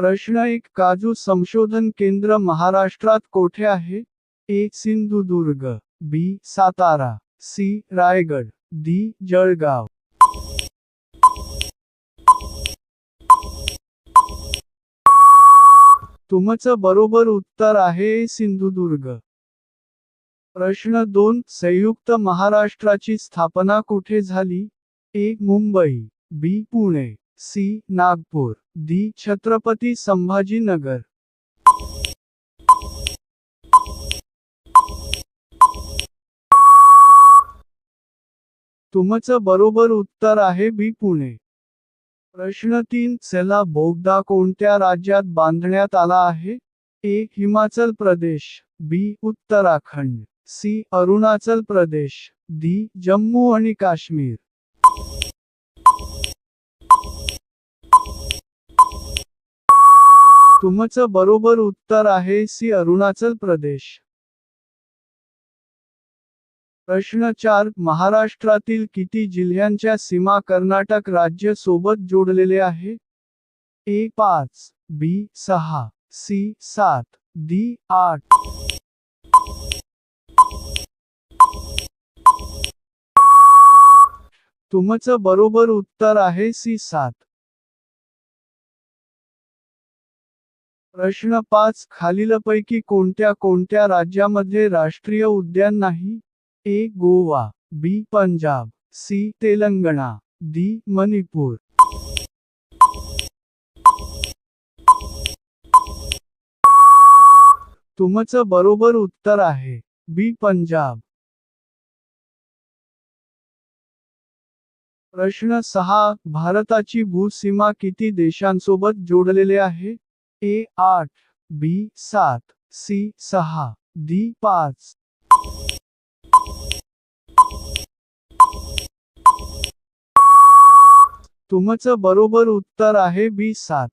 प्रश्न एक काजू संशोधन केंद्र महाराष्ट्रात कोठे आहे? A Sindhudurg B Satara C Raigad D Jalgaon. तुमचं बरोबर उत्तर आहे सिंधुदुर्ग. प्रश्न दोन संयुक्त महाराष्ट्राची स्थापना कुठे झाली? A Mumbai B Pune C Nagpur. D Chhatrapati Sambhajinagar. तुमचं बरोबर उत्तर आहे बी पुणे. प्रश्न तीन सेला बोगदा कोणत्या राज्यात बांधण्यात आला आहे? A Himachal Pradesh. B Uttarakhand. C Arunachal Pradesh. D Jammu आणि काश्मीर. तुमचं बरोबर उत्तर आहे सी अरुणाचल प्रदेश. प्रश्न चार महाराष्ट्रातील किती जिल्ह्यांच्या सीमा कर्नाटक राज्य सोबत जोडलेले आहे? ए पाच बी सहा सी सात डी आठ. तुमचं बरोबर उत्तर आहे सी सात. प्रश्न पाच. खालीलपैकी कोणत्या कोणत्या राज्यामध्ये राष्ट्रीय उद्यान नाही? A. Goa. B. Punjab. C. Telangana. D. Manipur. तुमचं बरोबर उत्तर आहे. बी. पंजाब. प्रश्न सहा. भारताची भूसीमा किती देशांसोबत जोडलेले आहे? ए आठ बी सात सी सहा डी पाच तुमचं बरोबर उत्तर आहे बी सात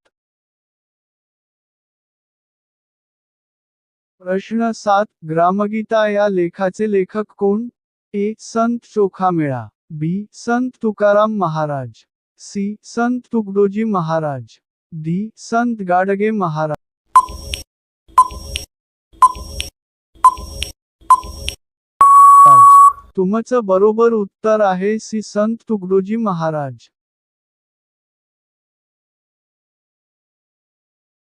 प्रश्न सात, ग्रामगीता या लेखाचे लेखक कोण? ए. संत चोखामेळा, बी. संत तुकाराम महाराज, सी. संत तुकडोजी महाराज. डी संत गाडगे महाराज. तुमचं बरोबर उत्तर आहे सी संत तुकडोजी महाराज.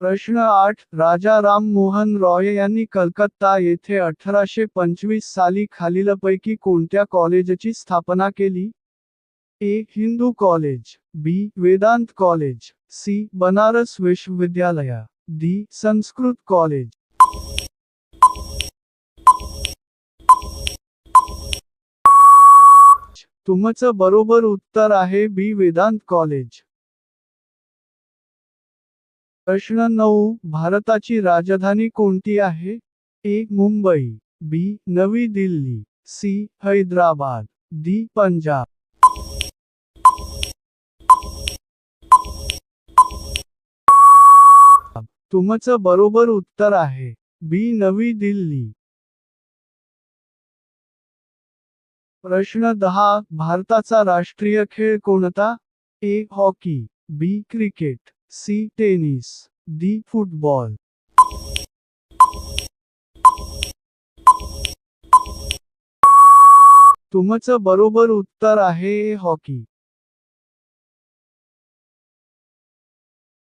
प्रश्न आठ राजा राम मोहन रॉय यांनी कलकत्ता येथे अठराशे पंचवीस साली खालीलपैकी कोणत्या कॉलेजची स्थापना केली? A Hindu college B Vedant college. C. Banaras विश्वविद्यालय डी. संस्कृत कॉलेज. तुमचं बरोबर उत्तर आहे बी. वेदांत कॉलेज. प्रश्न नऊ. भारताची राजधानी कोणती आहे? ए. मुंबई बी. नवी दिल्ली सी. हैदराबाद डी. पंजाब. तुमचं बरोबर उत्तर आहे. बी नवी दिल्ली. प्रश्न दहा भारताचा राष्ट्रीय खेळ कोणता? A hockey. B cricket. C tennis. D football. तुमचं बरोबर उत्तर आहे हॉकी.